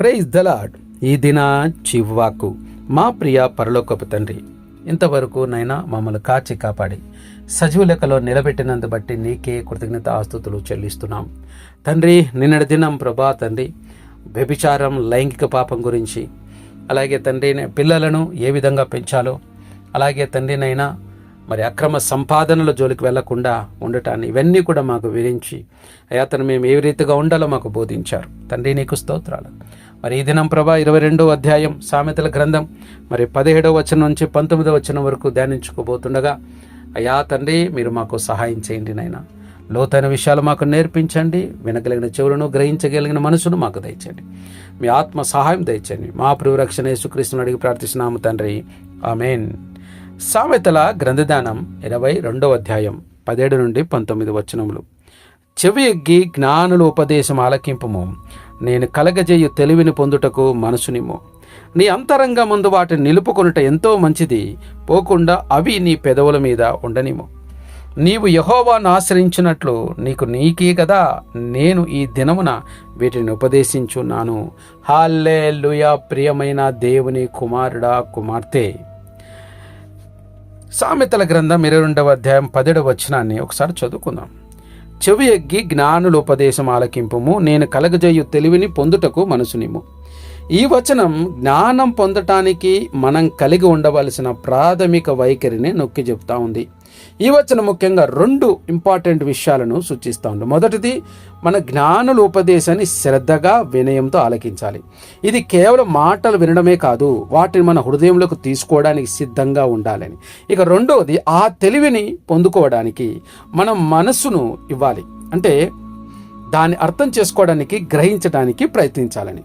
Praise the Lord ఈ దిన చివ్వాకు మా ప్రియ పరలోకపు తండ్రి ఇంతవరకు నైనా మమ్మల్ని కాచి కాపాడి సజీవ లెక్కలో నిలబెట్టినందు బట్టి నీకే కృతజ్ఞత ఆస్తుతులు చెల్లిస్తున్నాం. తండ్రి నిన్నటి దినం ప్రభా తండ్రి వ్యభిచారం లైంగిక పాపం గురించి అలాగే తండ్రి పిల్లలను ఏ విధంగా పెంచాలో అలాగే తండ్రినైనా మరి అక్రమ సంపాదనల జోలికి వెళ్ళకుండా ఉండటాన్ని ఇవన్నీ కూడా మాకు వివరించి అతను తను మేము ఏ రీతిగా ఉండాలో మాకు బోధించారు. తండ్రి నీకు స్తోత్రాలు. మరి ఈ దినం ప్రభా ఇరవై రెండో అధ్యాయం సామెతల గ్రంథం. మరి పదిహేడవ వచనం నుంచి పంతొమ్మిదవ వచనం వరకు ధ్యానించుకోబోతుండగా అయ్యా తండ్రి మీరు మాకు సహాయం చేయండి నాయన. లోతైన విషయాలు మాకు నేర్పించండి. వినగలిగిన చెవులను గ్రహించగలిగిన మనసును మాకు దయచండి మీ ఆత్మ సహాయం దయచండి మా ప్రియురక్షణ యేసుక్రీస్తుని అడిగి ప్రార్థిస్తున్నాము తండ్రి. ఆమెన్. సామెతల గ్రంథదానం ఇరవై రెండవ అధ్యాయం పదిహేడు నుండి పంతొమ్మిది వచనములు. చెవి ఎగ్గి జ్ఞానుల ఉపదేశం ఆలకింపము. నేను కలగజేయు తెలివిని పొందుటకు మనసునిమో నీ అంతరంగమందు వాటిని నిలుపుకొనుట ఎంతో మంచిది పోకుండా అవి నీ పెదవుల మీద ఉండనిమో నీవు యహోవాను ఆశ్రయించినట్లు నీకు నీకే కదా నేను ఈ దినమున వీటిని ఉపదేశించున్నాను. హాల్లే ప్రియమైన దేవుని కుమారుడా కుమార్తె. సామెతల గ్రంథం ఇరవై రెండవ అధ్యాయం పదిహేడవ వచనాన్ని ఒకసారి చదువుకుందాం. చెవి ఎగ్గి జ్ఞానుల ఉపదేశం ఆలకింపుము నేను కలగజేయు తెలివిని పొందుటకు మనసునిము ఈ వచనం జ్ఞానం పొందటానికి మనం కలిగి ఉండవలసిన ప్రాథమిక వైఖరిని నొక్కి చెప్తా ఉంది. ఈ వచనం ముఖ్యంగా రెండు ఇంపార్టెంట్ విషయాలను సూచిస్తూ ఉంది. మొదటిది మన జ్ఞానుల ఉపదేశాన్ని శ్రద్ధగా వినయంతో ఆలకించాలి. ఇది కేవలం మాటలు వినడమే కాదు వాటిని మన హృదయంలోకి తీసుకోవడానికి సిద్ధంగా ఉండాలని. ఇక రెండవది ఆ తెలివిని పొందుకోవడానికి మనం మనస్సును ఇవ్వాలి. అంటే దాన్ని అర్థం చేసుకోవడానికి గ్రహించడానికి ప్రయత్నించాలని.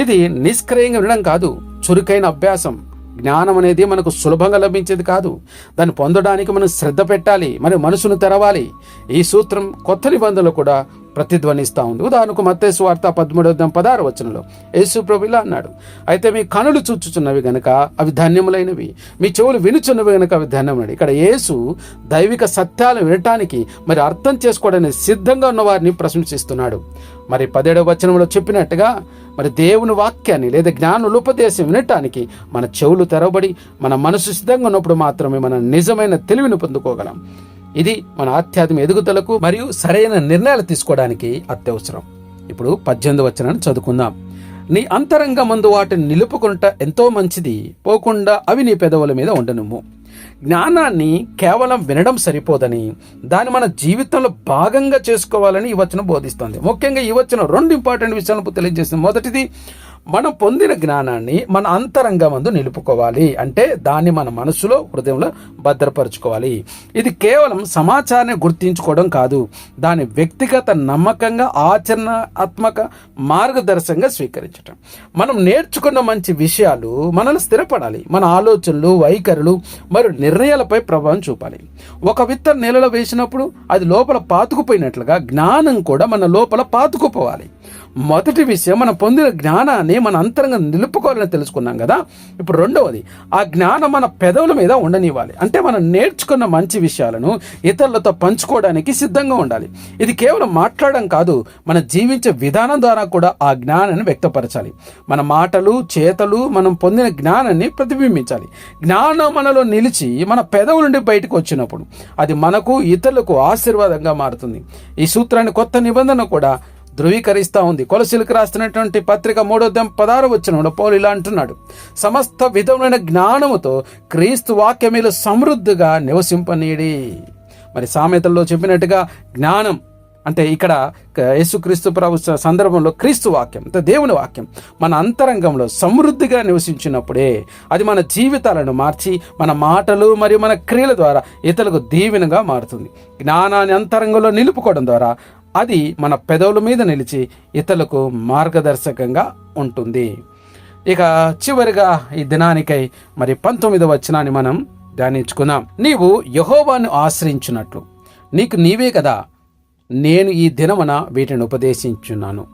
ఇది నిష్క్రయంగా వినడం కాదు చురుకైన అభ్యాసం. జ్ఞానం అనేది మనకు సులభంగా లభించేది కాదు. దాన్ని పొందడానికి మనం శ్రద్ధ పెట్టాలి మరి మనసును తెరవాలి. ఈ సూత్రం కొత్త నిబంధనలు కూడా ప్రతిధ్వనిస్తూ ఉంది. ఉదాహరణకు మత్తేసు వార్త పదమూడవ పదహారు వచనంలో యేసు ఇలా అన్నాడు అయితే మీ కనులు చూచుచున్నవి గనక అవి ధన్యములైనవి మీ చెవులు వినుచున్నవి గనక అవి ధన్యములైనవి. ఇక్కడ యేసు దైవిక సత్యాలు వినటానికి మరి అర్థం చేసుకోవడానికి సిద్ధంగా ఉన్న వారిని ప్రశంసిస్తున్నాడు. మరి పదేడవ వచనంలో చెప్పినట్టుగా మరి దేవుని వాక్యాన్ని లేదా జ్ఞానుల ఉపదేశం వినటానికి మన చెవులు తెరవబడి మన మనసు సిద్ధంగా ఉన్నప్పుడు మాత్రమే మనం నిజమైన తెలివిని పొందుకోగలం. ఇది మన ఆధ్యాత్మిక ఎదుగుదలకు మరియు సరైన నిర్ణయాలు తీసుకోవడానికి అత్యవసరం. ఇప్పుడు పద్దెనిమిది వచనాన్ని చదువుకుందాం. నీ అంతరంగ మందు వాటిని నిలుపుకుంట ఎంతో మంచిది పోకుండా అవి నీ పెదవుల మీద ఉండనుము. జ్ఞానాన్ని కేవలం వినడం సరిపోదని దాన్ని మన జీవితంలో భాగంగా చేసుకోవాలని ఈ వచనం బోధిస్తుంది. ముఖ్యంగా ఈ వచనం రెండు ఇంపార్టెంట్ విషయాలను తెలియజేస్తుంది మొదటిది మనం పొందిన జ్ఞానాన్ని మన అంతరంగమందు నిలుపుకోవాలి. అంటే దాన్ని మన మనసులో హృదయంలో భద్రపరుచుకోవాలి. ఇది కేవలం సమాచారాన్ని గుర్తించుకోవడం కాదు. దాని వ్యక్తిగత నమ్మకంగా ఆచరణాత్మక మార్గదర్శకంగా స్వీకరించటం. మనం నేర్చుకున్న మంచి విషయాలు మనల్ని స్థిరపడాలి. మన ఆలోచనలు వైఖరులు మరియు నిర్ణయాలపై ప్రభావం చూపాలి. ఒక విత్తన నేలలో వేసినప్పుడు అది లోపల పాతుకుపోయినట్లుగా జ్ఞానం కూడా మన లోపల పాతుకుపోవాలి. మొదటి విషయం మనం పొందిన జ్ఞానాన్ని మన అంతరంగా నిలుపుకోవాలని తెలుసుకున్నాం కదా. ఇప్పుడు రెండవది ఆ జ్ఞానం మన పెదవుల మీద ఉండనివ్వాలి. అంటే మనం నేర్చుకున్న మంచి విషయాలను ఇతరులతో పంచుకోవడానికి సిద్ధంగా ఉండాలి. ఇది కేవలం మాట్లాడడం కాదు మన జీవించే విధానం ద్వారా కూడా ఆ జ్ఞానాన్ని వ్యక్తపరచాలి. మన మాటలు చేతలు మనం పొందిన జ్ఞానాన్ని ప్రతిబింబించాలి. జ్ఞానం మనలో నిలిచి మన పెదవుల నుండి బయటకు వచ్చినప్పుడు అది మనకు ఇతరులకు ఆశీర్వాదంగా మారుతుంది. ఈ సూత్రాన్ని కొత్త నిబంధన కూడా ధృవీకరిస్తూ ఉంది. కొలసిలకు రాస్తున్నటువంటి పత్రిక మూడోద్యం పదారు వచ్చిన పౌలు ఇలా అంటున్నాడు. సమస్త విధములైన జ్ఞానముతో క్రీస్తు వాక్యములు సమృద్ధిగా నివసింపనీడి. మరి సామెతల్లో చెప్పినట్టుగా జ్ఞానం అంటే ఇక్కడ యేసుక్రీస్తు ప్రభు సందర్భంలో క్రీస్తు వాక్యం అంటే దేవుని వాక్యం మన అంతరంగంలో సమృద్ధిగా నివసించినప్పుడే అది మన జీవితాలను మార్చి మన మాటలు మరియు మన క్రియల ద్వారా ఇతరులకు దీవెనగా మారుతుంది. జ్ఞానాన్ని అంతరంగంలో నిలుపుకోవడం ద్వారా అది మన పెదవుల మీద నిలిచి ఇతరులకు మార్గదర్శకంగా ఉంటుంది. ఇక చివరిగా ఈ దినానికై మరి పంతొమ్మిదవ వచనాన్ని మనం ధ్యానించుకుందాం. నీవు యహోవాను ఆశ్రయించినట్లు. నీకు నీవే కదా నేను ఈ దినమున వీటిని ఉపదేశించున్నాను.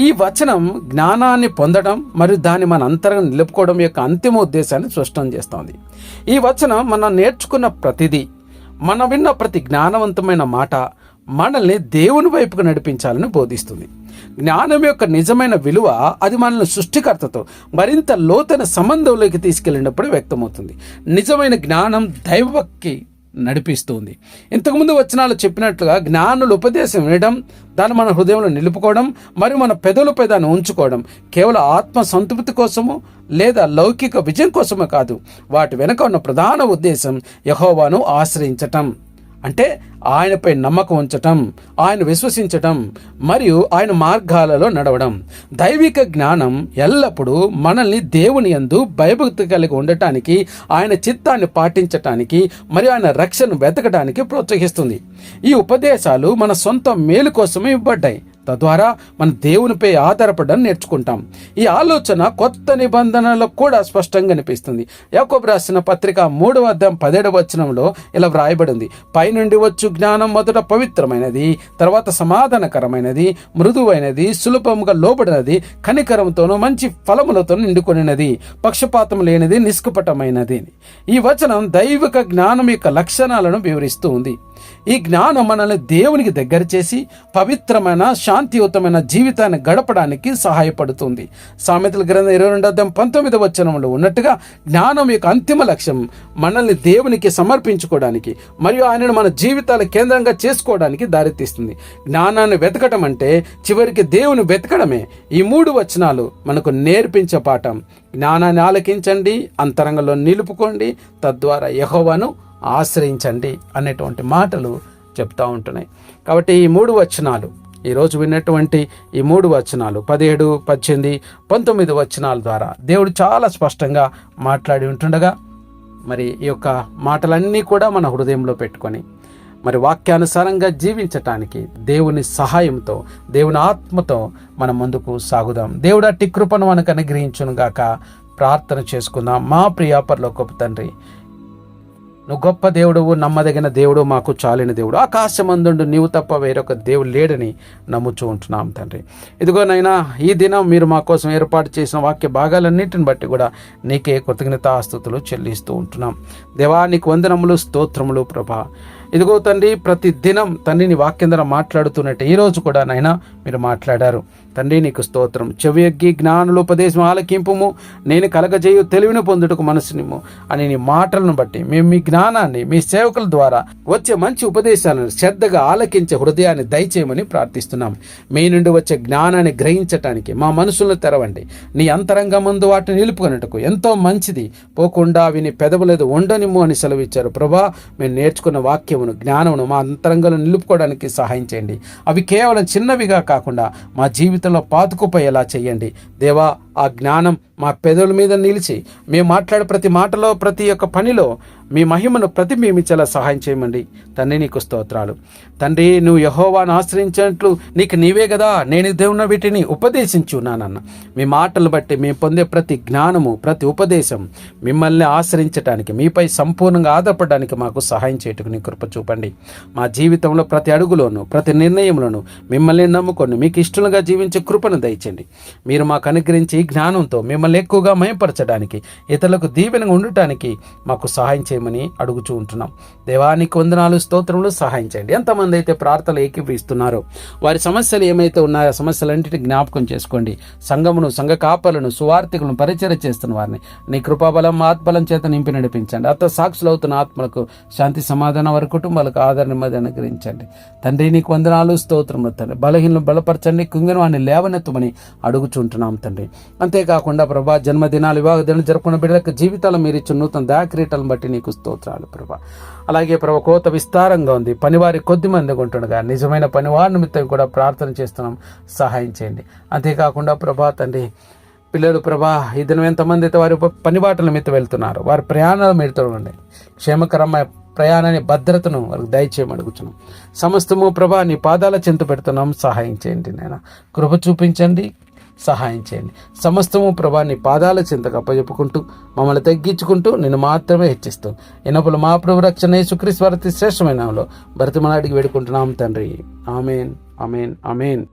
ఈ వచనం జ్ఞానాన్ని పొందడం మరియు దాన్ని మన అంతరంగం నిలుపుకోవడం యొక్క అంతిమ ఉద్దేశాన్ని స్పష్టం చేస్తోంది. ఈ వచనం మనం నేర్చుకున్న ప్రతిదీ మనం విన్న ప్రతి జ్ఞానవంతమైన మాట మనల్ని దేవుని వైపుకు నడిపించాలని బోధిస్తుంది. జ్ఞానం యొక్క నిజమైన విలువ అది మనల్ని సృష్టికర్తతో మరింత లోతైన సంబంధంలోకి తీసుకెళ్ళినప్పుడు వ్యక్తమవుతుంది. నిజమైన జ్ఞానం దైవకి నడిపిస్తుంది. ఇంతకుముందు వచనాలు చెప్పినట్లుగా జ్ఞానులు ఉపదేశం వినడం దాన్ని మన హృదయంలో నిలుపుకోవడం మరియు మన పెదవులపై దాన్ని ఉంచుకోవడం కేవలం ఆత్మ సంతృప్తి కోసము లేదా లౌకిక విజయం కోసమే కాదు. వాటి వెనుక ఉన్న ప్రధాన ఉద్దేశం యహోవాను ఆశ్రయించటం. అంటే ఆయనపై నమ్మకం ఉంచటం ఆయన విశ్వసించటం మరియు ఆయన మార్గాలలో నడవడం. దైవిక జ్ఞానం ఎల్లప్పుడూ మనల్ని దేవుని యందు భయభక్తి కలిగి ఉండటానికి ఆయన చిత్తాన్ని పాటించటానికి మరియు ఆయన రక్షణ వెతకడానికి ప్రోత్సహిస్తుంది. ఈ ఉపదేశాలు మన సొంత మేలు కోసమే ఇవ్వబడ్డాయి. తద్వారా మన దేవునిపై ఆధారపడడం నేర్చుకుంటాం. ఈ ఆలోచన కొత్త నిబంధనలో కూడా స్పష్టంగా కనిపిస్తుంది యాకోబు రాసిన పత్రిక మూడవ అర్థం పదేడవ వచనంలో ఇలా వ్రాయబడింది. పైనుండి వచ్చు జ్ఞానం మొదట పవిత్రమైనది తర్వాత సమాధానకరమైనది మృదువైనది సులభముగా లోబడినది కనికరంతోనూ మంచి ఫలములతో నిండుకొనినది పక్షపాతం లేనిది నిష్కపటమైనది. ఈ వచనం దైవిక జ్ఞానం యొక్క లక్షణాలను వివరిస్తూ ఉంది. ఈ జ్ఞానం మనల్ని దేవునికి దగ్గర చేసి పవిత్రమైన శాంతియుతమైన జీవితాన్ని గడపడానికి సహాయపడుతుంది. సామెతల గ్రంథం ఇరవై రెండు అధ్యాయం పంతొమ్మిది వచనంలో ఉన్నట్టుగా జ్ఞానం యొక్క అంతిమ లక్ష్యం మనల్ని దేవునికి సమర్పించుకోవడానికి మరియు ఆయనను మన జీవితాల కేంద్రంగా చేసుకోవడానికి దారితీస్తుంది. జ్ఞానాన్ని వెతకటం అంటే చివరికి దేవుని వెతకడమే. ఈ మూడు వచనాలు మనకు నేర్పించే పాఠం. జ్ఞానాన్ని ఆలకించండి అంతరంగంలో నిలుపుకోండి తద్వారా యహోవాను ఆశ్రయించండి అనేటువంటి మాటలు చెప్తూ ఉంటున్నాయి. కాబట్టి ఈ మూడు వచనాలు ఈరోజు విన్నటువంటి ఈ మూడు వచనాలు పదిహేడు పద్దెనిమిది పంతొమ్మిది వచనాల ద్వారా దేవుడు చాలా స్పష్టంగా మాట్లాడి ఉంటుండగా మరి ఈ యొక్క మాటలన్నీ కూడా మన హృదయంలో పెట్టుకొని మరి వాక్యానుసారంగా జీవించటానికి దేవుని సహాయంతో దేవుని ఆత్మతో మనం ముందుకు సాగుదాం. దేవుడు అట్టి కృపను మనకు అనుగ్రహించునుగాక. ప్రార్థన చేసుకుందాం. మా ప్రియాపర్లో గొప్ప తండ్రి నువ్వు గొప్ప దేవుడువు నమ్మదగిన దేవుడు మాకు చాలిన దేవుడు. ఆకాశమందుండు నీవు తప్ప వేరొక దేవుడు లేడని నమ్ముచూ ఉంటున్నాం తండ్రి. ఇదిగోనైనా ఈ దినం మీరు మా కోసం ఏర్పాటు చేసిన వాక్య భాగాలన్నింటిని బట్టి కూడా నీకే కృతజ్ఞతాస్తుతులు చెల్లిస్తూ ఉంటున్నాం. దేవా నీకు వందనములు స్తోత్రములు ప్రభా. ఇదిగో తండ్రి ప్రతి దినం తండ్రిని వాక్యం ద్వారా మాట్లాడుతున్నట్టు ఈరోజు కూడా నాయన మీరు మాట్లాడారు. తండ్రి నీకు స్తోత్రం. చెవి ఎగ్గి ఉపదేశం ఆలకింపుము. నేను కలగజేయు తెలివిని పొందుటకు మనసునిమ్ము. అని నీ మాటలను బట్టి మేము మీ జ్ఞానాన్ని మీ సేవకుల ద్వారా వచ్చే మంచి ఉపదేశాలను శ్రద్ధగా ఆలకించే హృదయాన్ని దయచేయమని ప్రార్థిస్తున్నాం. మీ నుండి వచ్చే జ్ఞానాన్ని గ్రహించటానికి మా మనసులను తెరవండి. నీ అంతరంగ ముందు వాటిని నిలుపుకున్నట్టుకు ఎంతో మంచిది. పోకుండా విని పెదవులేదు ఉండనిమ్ము అని సెలవిచ్చారు. ప్రభా మేము నేర్చుకున్న వాక్యం జ్ఞానమును మా అంతరంగంలో నిలుపుకోవడానికి సహాయం చేయండి. అవి కేవలం చిన్నవిగా కాకుండా మా జీవితంలో పాతుకుపోయేలా చేయండి. దేవా ఆ జ్ఞానం మా పెదవుల మీద నిలిచి మేము మాట్లాడే ప్రతి మాటలో ప్రతి ఒక్క పనిలో మీ మహిమను ప్రతిబింబించేలా సహాయం చేయమండి. తండ్రి నీకు స్తోత్రాలు. తండ్రి నువ్వు యహోవాను ఆశ్రయించినట్లు నీకు నీవే కదా. నేను దేవుని వీటిని ఉపదేశించున్నానన్న మీ మాటలు బట్టి మేము పొందే ప్రతి జ్ఞానము ప్రతి ఉపదేశం మిమ్మల్ని ఆశ్రయించడానికి మీపై సంపూర్ణంగా ఆధారపడడానికి మాకు సహాయం చేయటకు నీ కృప చూపండి. మా జీవితంలో ప్రతి అడుగులోను ప్రతి నిర్ణయంలోను మిమ్మల్ని నమ్ముకొని మీకు ఇష్టలుగా జీవించే కృపను దయచండి మీరు మాకు అనుగ్రహించి జ్ఞానంతో మిమ్మల్ని ఎక్కువగా మయపరచడానికి ఇతరులకు దీవెనగా ఉండటానికి మాకు సహాయం చేయమని అడుగుచూ ఉంటున్నాం. దేవానికి వందనాలు స్తోత్రములు సహాయం చేయండి. ఎంతమంది అయితే ప్రార్థనలు ఏకీపిస్తున్నారో వారి సమస్యలు ఏమైతే ఉన్నాయో ఆ సమస్యలన్నింటినీ జ్ఞాపకం చేసుకోండి. సంఘమును సంఘ కాపలను సువార్థికులను పరిచయం చేస్తున్న వారిని నీ కృపాబలం ఆత్మలం చేత నింపి నడిపించండి. అత్త సాక్షులు అవుతున్న ఆత్మలకు శాంతి సమాధానం వారి కుటుంబాలకు ఆదరణ నెమ్మది అనుగ్రహించండి. తండ్రి నీకు వందనాలు స్తోత్రములు తండ్రి. బలహీనలు బలపరచండి కుంగిన వాడిని లేవనెత్తమని అడుగుచుంటున్నాం తండ్రి. అంతేకాకుండా ప్రభా జన్మదినాలు వివాహ దినాలు జరుపుకున్న బిడ్డలకు జీవితాలు మీరు ఇచ్చిన నూతన దాక్రీటలను బట్టి నీకు స్తోత్రాలు ప్రభా. అలాగే ప్రభా కోత విస్తారంగా ఉంది. పనివారి కొద్ది మంది ఉంటుండగా నిజమైన పనివారి నిమిత్తం కూడా ప్రార్థన చేస్తున్నాం. సహాయం చేయండి. అంతేకాకుండా ప్రభా తండ్రి పిల్లలు ప్రభా ఈ దినం ఎంతమంది అయితే వారి పనిబాటల మీద వెళ్తున్నారు వారి ప్రయాణాలు మీరు తోడండి క్షేమకరమైన ప్రయాణాన్ని భద్రతను వారికి దయచేయమని అడుగుతున్నాం సమస్తము ప్రభా నీ పాదాల చింత పెడుతున్నాం. సహాయం చేయండి నేను కృప చూపించండి. సహాయం చేయండి. సమస్తము ప్రభా నీ పాదాల చింతకు అప్పచెప్పుకుంటూ మమ్మల్ని తగ్గించుకుంటూ నేను మాత్రమే హెచ్చిస్తూ. ఇనపులు మా ప్రభు రక్షణ యేసుక్రీస్తు వారి శ్రేష్టమైన భరతిమలాడికి వేడుకుంటున్నాం తండ్రి. Amen amen amen.